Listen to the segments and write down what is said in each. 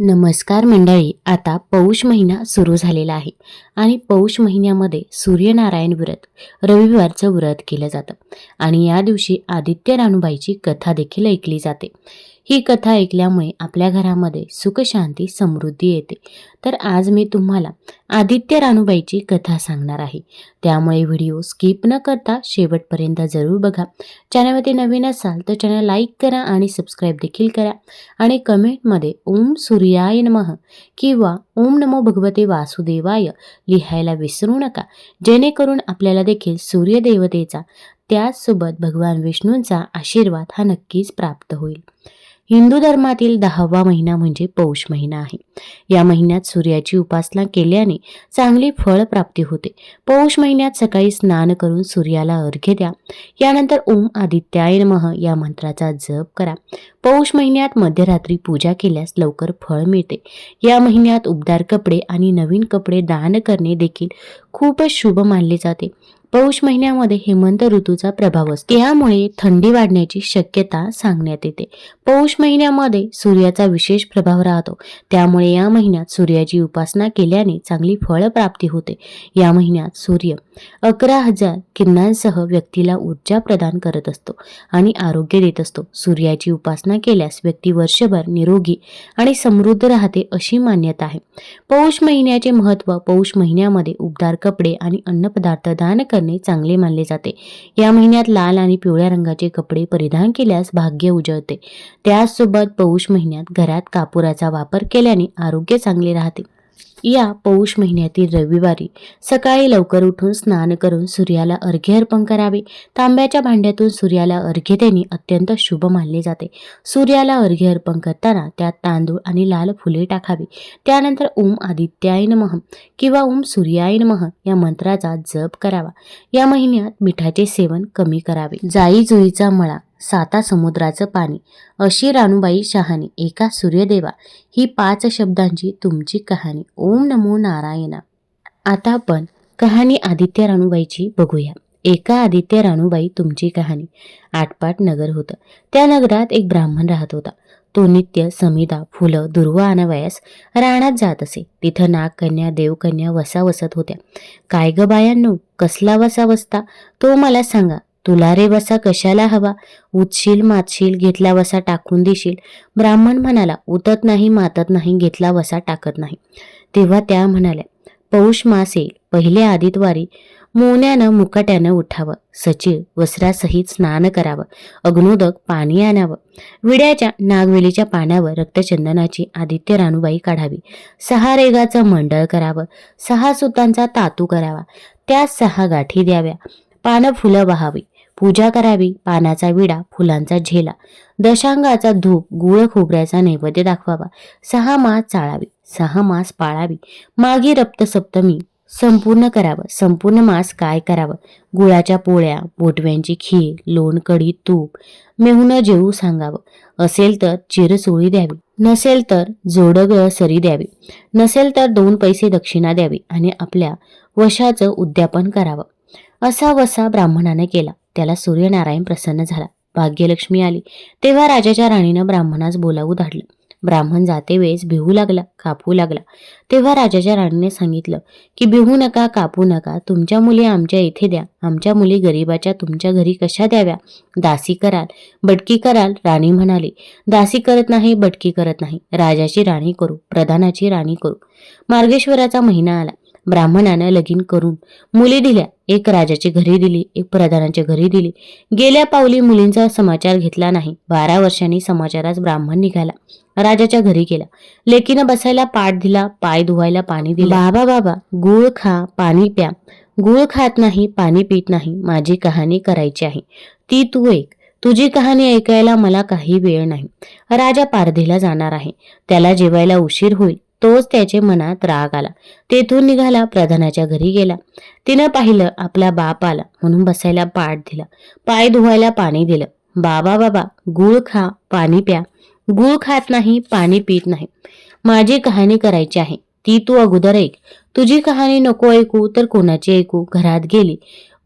नमस्कार मंडळी आता पौष महिना सुरू झालेला आहे आणि पौष महिन्यामध्ये सूर्यनारायण व्रत रविवारचं व्रत केलं जातं. आणि या दिवशी आदित्य राणूबाईची कथा देखील ऐकली जाते. ही कथा ऐकल्यामुळे आपल्या घरामध्ये सुखशांती समृद्धी येते. तर आज मी तुम्हाला आदित्य राणूबाईची कथा सांगणार आहे. त्यामुळे व्हिडिओ स्किप न करता शेवटपर्यंत जरूर बघा. चॅनलमध्ये नवीन असाल तर चॅनल लाईक करा आणि सबस्क्राईब देखील करा. आणि कमेंटमध्ये ओम सूर्याय नमः किंवा ओम नमो भगवते वासुदेवाय लिहायला विसरू नका. जेणेकरून आपल्याला देखील सूर्यदेवतेचा त्याचसोबत भगवान विष्णूंचा आशीर्वाद हा नक्कीच प्राप्त होईल. हिंदू धर्मातील दहावा महिना म्हणजे पौष महिना आहे. या महिन्यात सूर्याची उपासना केल्याने चांगली फळ प्राप्ती होते. पौष महिन्यात सकाळी स्नान करून सूर्याला अर्घ्य द्या. यानंतर ओम आदित्याय नमः या मंत्राचा जप करा. पौष महिन्यात मध्यरात्री पूजा केल्यास लवकर फळ मिळते. या महिन्यात उबदार कपडे आणि नवीन कपडे दान करणे देखील खूपच शुभ मानले जाते. पौष महिन्यामध्ये हेमंत ऋतूचा प्रभाव असतो. यामुळे थंडी वाढण्याची शक्यता सांगण्यात येते. पौष महिन्यामध्ये सूर्याचा विशेष प्रभाव राहतो. त्यामुळे या महिन्यात सूर्याची उपासना केल्याने चांगली फळप्राप्ती होते. या महिन्यात सूर्य अकरा हजार किरणांसह व्यक्तीला ऊर्जा प्रदान करत असतो आणि आरोग्य देत असतो. सूर्याची उपासना केल्यास व्यक्ती वर्षभर निरोगी आणि समृद्ध राहते अशी मान्यता आहे. पौष महिन्याचे महत्त्व पौष महिन्यामध्ये उबदार कपडे आणि अन्नपदार्थ दान कर करणे चांगले मानले जाते. या महिन्यात लाल आणि पिवळ्या रंगाचे कपडे परिधान केल्यास भाग्य उजळते. त्याचसोबत पौष महिन्यात घरात कापुराचा वापर केल्याने आरोग्य चांगले राहते. या पौष महिन्यातील रविवारी सकाळी लवकर उठून स्नान करून सूर्याला अर्घ्य अर्पण करावे. तांब्याच्या भांड्यातून सूर्याला अर्घ्य देणे अत्यंत शुभ मानले जाते. सूर्याला अर्घ्य अर्पण करताना त्यात तांदूळ आणि लाल फुले टाकावी. त्यानंतर ओम आदित्याय मह किंवा ओम सूर्याय मह या मंत्राचा जप करावा. या महिन्यात मिठाचे सेवन कमी करावे. जाई जुईचा मळा साता समुद्राचं पाणी. अशी राणूबाई शहाणी एका सूर्यदेवा. ही पाच शब्दांची तुमची कहाणी. ओम नमो नारायणा. आता आपण कहाणी आदित्य राणूबाईची बघूया. एका आदित्य राणूबाई तुमची कहाणी. आटपाट नगर होतं. त्या नगरात एक ब्राह्मण राहत होता. तो नित्य समिदा फुलं दुर्वा आणावयास रानात जात असे. तिथं नागकन्या देवकन्या वसा वसत होत्या. काय ग बायांनो? कसला वसा वसता तो मला सांगा. तुला रे वसा कशाला हवा? उतशील मातशील घेतला वसा टाकून देशील. ब्राह्मण म्हणाला उतत नाही मातत नाही घेतला वसा टाकत नाही. तेव्हा त्या म्हणाल्या पौष मास येईल. पहिले आदितवारी मोन्यानं मुकाट्यानं उठावं. सचिव वस्त्रासहित स्नान करावं. अग्नोदक पाणी आणावं. विड्याच्या नागवेलीच्या पाण्यावर रक्तचंदनाची आदित्य राणूबाई काढावी. सहा रेगाचं मंडळ करावं. सहा सुतांचा तातू करावा. त्या सहा गाठी द्याव्या. पानं फुलं वाहावी. पूजा करावी पानाचा विडा फुलांचा झेला दशांगाचा धूप गुळ खोबऱ्याचा नैवेद्य दाखवावा. सहा मास चाळावी सहा मास पाळावी. मागी रक्तसप्तमी संपूर्ण करावं संपूर्ण मास काय करावं? गुळाच्या पोळ्या बोटव्यांची खीर लोणकढी तूप मेहून जेवू सांगावं. असेल तर चिरसोळी द्यावी. नसेल तर जोडगळ सरी द्यावी. नसेल तर दोन पैसे दक्षिणा द्यावी आणि आपल्या वशाचं उद्यापन करावं. असा वसा ब्राह्मणाने केला. त्याला सूर्यनारायण प्रसन्न झाला. भाग्यलक्ष्मी आली. तेव्हा राजाच्या राणीनं ब्राह्मणास बोलावू धाडलं. ब्राह्मण जाते वेळेस भिवू लागला कापू लागला. तेव्हा राजाच्या राणीने सांगितलं की भिवू नका कापू नका. तुमच्या मुली आमच्या इथे द्या. आमच्या मुली गरीबाच्या तुमच्या घरी कशा द्याव्या? दासी कराल बटकी कराल राणी म्हणाली. दासी करत नाही बटकी करत नाही. राजाची राणी करू प्रधानाची राणी करू. मार्गेश्वराचा महिना आला. ब्राह्मणानं लगीन करून मुली दिल्या. एक राजाची घरी दिली एक प्रधानाच्या घरी दिली. गेल्या पावली मुलींचा समाचार घेतला नाही. बारा वर्षांनी समाचारास ब्राह्मण निघाला. राजाच्या घरी गेला. लेकीनं बसायला पाठ दिला पाय धुवायला पाणी दिलं. बाबा बाबा गुळ खा पाणी प्या. गुळ खात नाही पाणी पित नाही. माझी कहाणी करायची आहे. ती तू एक तुझी कहाणी ऐकायला मला काही वेळ नाही. राजा पारधीला जाणार आहे. त्याला जेवायला उशीर होईल. तोच त्याचे मनात राग आला. तेथून निघाला प्रधानाच्या घरी गेला. तिनं पाहिलं आपला बाप आला म्हणून बसायला पाठ दिला. पाय धुवायला पाणी दिलं. बाबा बाबा गुळ खा पाणी प्या. गुळ खात नाही पाणी पित नाही. माझी कहाणी करायची आहे. ती तू अगोदर ऐक. तुझी कहाणी नको ऐकू तर कोणाची ऐकू? घरात गेली.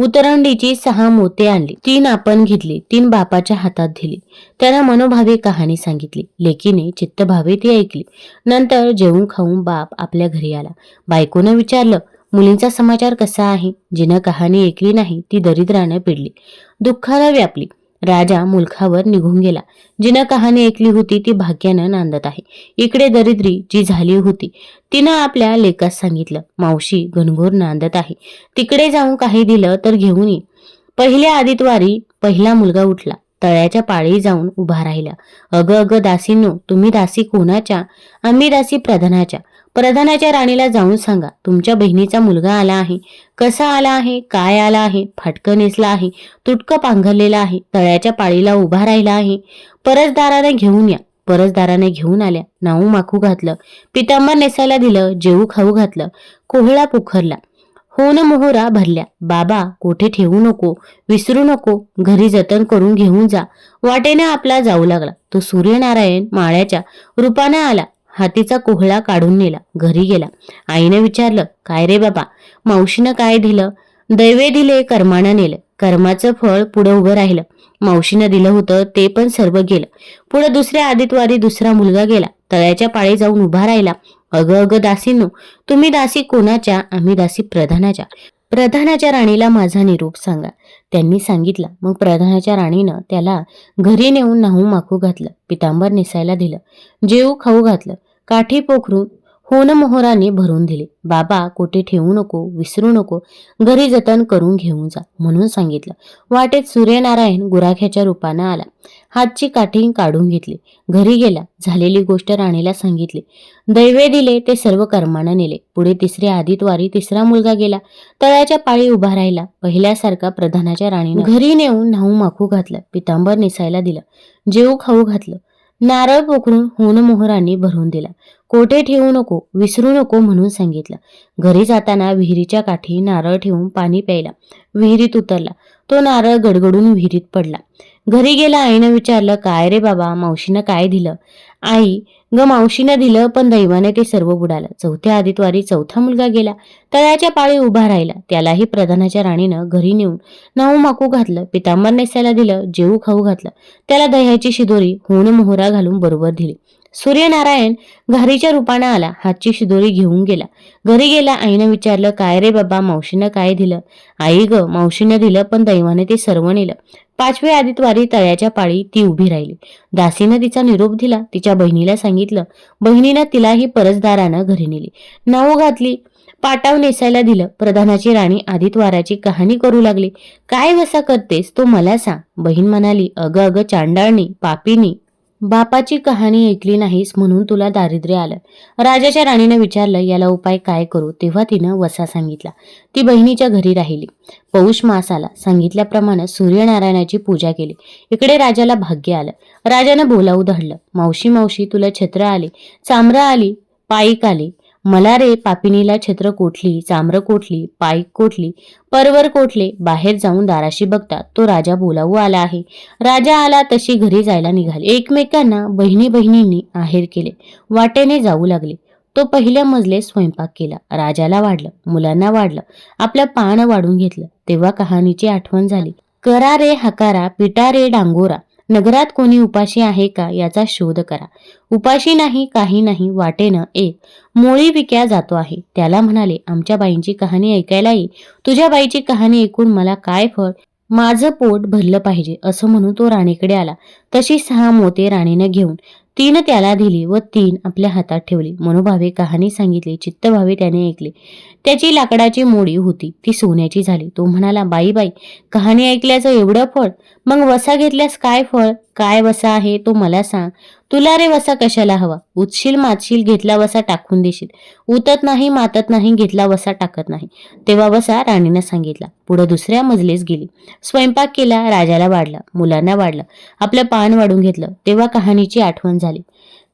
उतरंडीची सहा मोते आणली. तीन आपण घेतली तीन बापाच्या हातात दिली. त्याला मनोभावे कहाणी सांगितली. लेकीने चित्तभावे ती ऐकली. नंतर जेवून खाऊन बाप आपल्या घरी आला. बायकोनं विचारलं मुलींचा समाचार कसा आहे? जिनं कहाणी ऐकली नाही ती दरिद्रानं पिडली. दुःखाला व्यापली. राजा मुलखावर निघून गेला. जिनं कहाणी ऐकली होती ती भाग्यानं नांदत आहे. इकडे दरिद्री जी झाली होती तिनं आपल्या लेखास सांगितलं मावशी घनघोर नांदत आहे. तिकडे जाऊन काही दिलं तर घेऊन ये. पहिल्या आदितवारी पहिला मुलगा उठला. तळ्याच्या पाळी जाऊन उभा राहिला. अग अग दासींनो तुम्ही दासी कोणाच्या? आम्ही दासी प्रधानाच्या. प्रधानाच्या राणीला जाऊन सांगा तुमच्या बहिणीचा मुलगा आला आहे. कसा आला आहे? काय आला आहे? फाटकं नेसला आहे तुटकं पांघरलेला आहे तळ्याच्या पाळीला उभा राहिला आहे. परसदाराने घेऊन या. परसदाराने घेऊन आल्या. नाऊ माखू घातलं. पितांबर नेसायला दिलं. जेऊ खाऊ घातलं. कोहळा पुखरला. होन मोहरा भरल्या. बाबा कोठे ठेवू नको? विसरू नको. घरी जतन करून घेऊन जा. वाटेने आपला जाऊ लागला. तो सूर्यनारायण माळ्याच्या रूपाने आला. हातीचा कोहळा काढून नेला. घरी गेला. आईने विचारलं काय रे बाबा? मावशीनं काय दिलं? दैवे दिले कर्मानं नेलं. कर्माचं फळ पुढं उभं राहिलं. मावशीनं दिलं होतं ते पण सर्व गेलं. पुढे दुसऱ्या आदितवारी दुसरा मुलगा गेला. तळ्याच्या पाळी जाऊन उभा राहिला. अग अग दासीनो तुम्ही दासी कोणाच्या? आम्ही दासी प्रधानाच्या. प्रधानाच्या राणीला माझा निरोप सांगा. त्यांनी सांगितला. मग प्रधानाच्या राणीनं त्याला घरी नेऊन नाहू माखू घातलं. पितांबर नेसायला दिलं. जेऊ खाऊ घातलं. काठी पोखरून होन मोहराने भरून दिले. बाबा कोठे ठेवू नको विसरू नको घरी जतन करून घेऊन जा म्हणून सांगितलं. वाटेत सूर्यनारायण गुराख्याच्या रूपानं आला. हातची काठी काढून घेतली. घरी गेला. झालेली गोष्ट राणीला सांगितली. दैवे दिले ते सर्व कर्मानं नेले. पुढे तिसऱ्या आदितवारी तिसरा मुलगा गेला. तळ्याच्या पाळी उभा राहिला. पहिल्यासारखा प्रधानाच्या राणीनं घरी नेऊन न्हाऊ माखू घातलं. पितांबर नेसायला दिलं. जेऊ खाऊ घातलं. नारळ पोखरून होनमोहरांनी भरून दिला. कोठे ठेवू नको विसरू नको म्हणून सांगितलं. घरी जाताना विहिरीच्या काठी नारळ ठेवून पाणी प्यायला विहिरीत उतरला. तो नारळ गडगडून विहिरीत पडला. घरी गेला आईनं विचारलं काय रे बाबा मावशीनं काय दिलं? आई ग मावशीनं दिलं पण दैवाने ते सर्व बुडालं. चौथ्या आदितवारी चौथा मुलगा गेला. तळ्याच्या पाळी उभा राहिला. त्यालाही प्रधानाच्या राणीनं घरी नेऊन नाऊ माकू घातलं. पितांबर नेसायला दिलं जेऊ खाऊ घातलं. त्याला दह्याची शिदोरी होण मोहरा घालून बरोबर दिली. सूर्यनारायण घारीच्या रूपानं आला. हातची शिदोरी घेऊन गेला. घरी गेला आईनं विचारलं काय रे बाबा मावशीनं काय दिलं? आई ग मावशीनं दिलं पण दैवाने ते सर्व नेलं. पाचव्या आदितवारी तळ्याच्या पाळी ती उभी राहिली. दासीनं तिचा निरोप दिला. तिच्या बहिणीला सांगितलं बहिणीनं तिलाही परसदारानं घरी नेली. नावं घातली पाटाव नेसायला दिलं. प्रधानाची राणी आदितवाराची कहाणी करू लागली. काय वसा करतेस तो मला सांग. बहीण म्हणाली अगं अगं चांडाळणी पापीनी बापाची कहाणी ऐकली नाहीस म्हणून तुला दारिद्र्य आलं. राजाच्या राणीनं विचारलं याला उपाय काय करू? तेव्हा तिनं वसा सांगितला. ती बहिणीच्या घरी राहिली. पौष मास आला. सांगितल्याप्रमाणे सूर्यनारायणाची पूजा केली. इकडे राजाला भाग्य आलं. राजानं बोलावू धडलं. मावशी मावशी तुला छत्र आले. चामरा आली. पायीक आली. मला रे पापिनीला छत्र कोठली चांबर कोठली पाईक कोठली परवर कोठले बाहेर जाऊन दाराशी बघतात तो राजा बोलावू आला आहे. राजा आला तशी घरी जायला निघाले. एकमेकांना बहिणी बहिणींनी आहेर केले. वाटेने जाऊ लागले. तो पहिल्या मजले स्वयंपाक केला. राजाला वाढलं. मुलांना वाढलं. आपलं पान वाढून घेतलं. तेव्हा कहाणीची आठवण झाली. करा रे हकारा पिटा रे डांगोरा. नगरात कोणी उपाशी आहे का याचा शोध करा. उपाशी नाही काही नाही वाटेनं एक मोळी विक्या जातो आहे. त्याला म्हणाले आमच्या बाईंची कहाणी ऐकायला ये. तुझ्या बाईची कहाणी ऐकून मला काय फळ? माझं पोट भरलं पाहिजे असं म्हणून तो राणीकडे आला. तशी सहा मोते राणीनं घेऊन तीन त्याला दिली व तीन आपल्या हातात ठेवली. मनोभावे कहाणी सांगितली चित्तभावे त्याने ऐकले. त्याची लाकडाची मोडी होती. ती सोन्याची झाली. तो म्हणाला बाई बाई कहाणी ऐकल्याचं एवढं फळ? मग वसा घेतल्यास काय फळ? काय वसा आहे? तो मला सांग. तुला रे वसा कशाला हवा? उचशील मातशील घेतला वसा टाकून देशील. उतत नाही मातत नाही घेतला वसा टाकत नाही. तेव्हा वसा राणीनं सांगितला. पुढं दुसऱ्या मजलेस गेली. स्वयंपाक केला राजाला वाढला मुलांना वाढलं. आपलं पान वाढून घेतलं. तेव्हा कहाणीची आठवण झाली.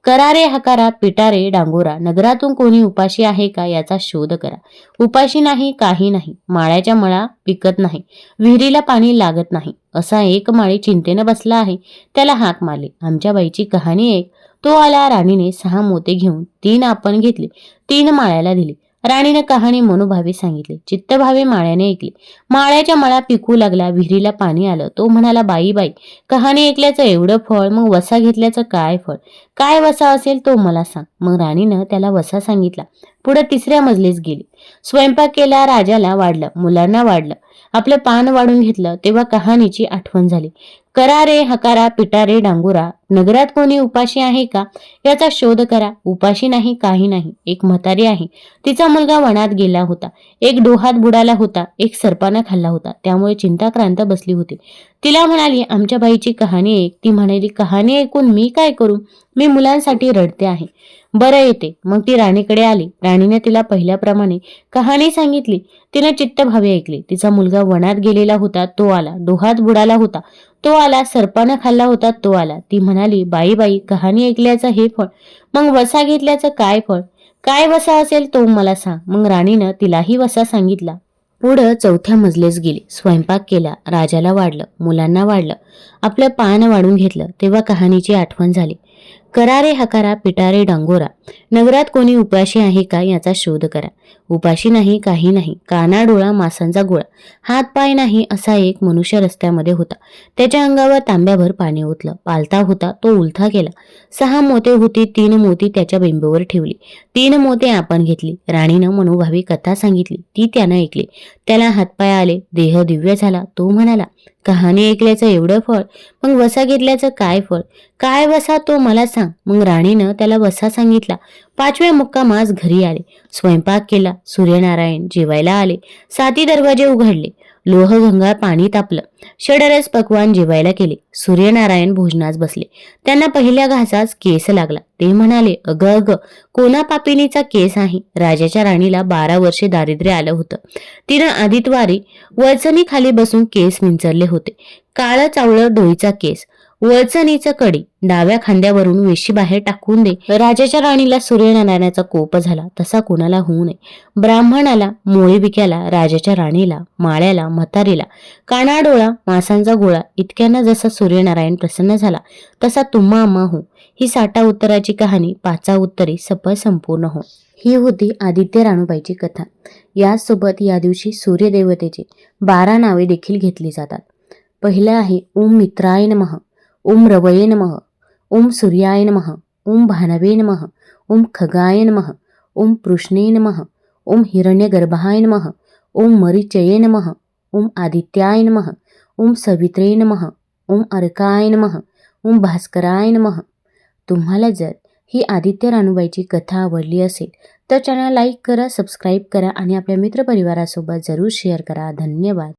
करारे हकारा पिटारे डांगोरा. नगरातून कोणी उपाशी आहे का याचा शोध करा. उपाशी नाही काही नाही. माळ्याच्या मळा पिकत नाही. विहिरीला पाणी लागत नाही. असा एक माळी चिंतेनं बसला आहे. त्याला हाक मारली. आमच्या बाईची कहाणी एक. तो आला राणीने सहा मोते घेऊन. तीन आपण घेतले. तीन माळ्याला दिली. राणीनं कहाणी मनोभावे सांगितली. चित्तभावे माळ्याने ऐकली. माळ्याच्या मळा पिकू लागला. विहिरीला पाणी आलं. तो म्हणाला बाई बाई कहाणी ऐकल्याचं एवढं फळ मग वसा घेतल्याचं काय फळ? काय वसा असेल तो मला सांग. मग राणीनं त्याला वसा सांगितला. पुढे तिसऱ्या मजलीस गेली. स्वयंपाक केला राजाला वाढलं मुलांना वाढलं. आपलं पान वाढून घेतलं तेव्हा कहाणीची आठवण झाली. करा रे हकारा पिटा रे डांगुरा. नगरात कोणी उपाशी आहे का? याचा शोध करा. उपाशी नाही काही नाही. एक म्हातारी आहे. तिचा मुलगा वनात गेला होता. एक डोहात बुडाला होता. एक सर्पानं खाल्ला होता. त्यामुळे चिंताक्रांत बसली होती. तिला म्हणाली आमच्या बाईची कहाणी ऐक. ती म्हणाली कहाणी ऐकून मी काय करू? मी मुलांसाठी रडते आहे. बरं येते. मग ती राणीकडे आली. राणीने तिला पहिल्याप्रमाणे कहाणी सांगितली. तिने चित्तभावे ऐकली. तिचा मुलगा वनात गेलेला होता. तो आला. डोहात बुडाला होता. तो आला सर्पानं खाल्ला होता तो आला. ती म्हणाली बाई बाई कहाणी ऐकल्याचं हे फळ मग वसा घेतल्याचं काय फळ? काय वसा असेल तो मला सांग. मग राणीनं तिलाही वसा सांगितला. पुढं चौथ्या मजलेस गेली. स्वयंपाक केला राजाला वाढलं मुलांना वाढलं आपलं पान वाढून घेतलं तेव्हा कहाणीची आठवण झाली. करारे हकारा पिटारे डांगोरा. नगरात कोणी उपाशी आहे का याचा शोध करा. उपाशी नाही काही नाही. काना डोळा मासांचा गोळा. हात पाय नाही असा एक मनुष्य रस्त्यामध्ये होता. त्याच्या अंगावर तांब्याभर पाणी ओतलं. पालता होता तो उलथा केला. सहा मोते होती तीन मोती त्याच्या बिंबवर ठेवली. तीन मोते आपण घेतली. राणीनं मनोभावी कथा सांगितली. ती त्यानं ऐकली. त्याला हातपाय आले. देह दिव्य झाला. तो म्हणाला कहाणी ऐकल्याचं एवढं फळ? मग वसा घेतल्याचं काय फळ? काय वसा तो मला सांग मग राणीनं त्याला वसा सांगितला. पाचव्या मुक्कामास घरी आले. स्वयंपाक केला. सूर्यनारायण जेवायला आले. साती दरवाजे उघडले. लोहगंगा पाणी तापलं. षडरस पकवान जेवायला केले सूर्यनारायण भोजनास बसले. त्यांना पहिल्या घासास केस लागला. ते म्हणाले अग अग कोणा पापिनीचा केस आहे? राजाच्या राणीला बारा वर्षे दारिद्र्य आलं होतं. तिनं आदितवारी वचनी खाली बसून केस विंचरले होते. काळं चावळं डोईचा केस. वळचणीचं कडी डाव्या खांद्यावरून वेशी बाहेर टाकून दे. राजाच्या राणीला सूर्यनारायणाचा कोप झाला तसा कोणाला होऊ नये. ब्राह्मणाला मोळीबिक्याला राजाच्या राणीला माळ्याला म्हातारीला कानाडोळा मासांचा गोळा इतक्यांना जसा सूर्यनारायण प्रसन्न झाला तसा तुम्हा आम्हा हो ही साठा उत्तराची कहाणी पाचा उत्तरी सफळ संपूर्ण हो ही होती आदित्य राणूबाईची कथा. याचसोबत या दिवशी सूर्यदेवतेची बारा नावे देखील घेतली जातात. पहिलं आहे ओम मित्रायन महा ओम रवये नमः ओम सूर्याय नमः ओम भानवे नमः ओम खगाय नमः ओम पृष्णे नमः ओम हिरण्यगर्भाय नमः ओम मरीचये नमः ओम आदित्याय नमः ओम सवित्रे नमः ओम अर्काय नमः ओम भास्कराय नमः तुम्हाला जर ही आदित्य राणूबाईची कथा आवडली असेल तर चॅनल लाईक करा सबस्क्राईब करा आणि आपल्या मित्रपरिवारासोबत जरूर शेअर करा धन्यवाद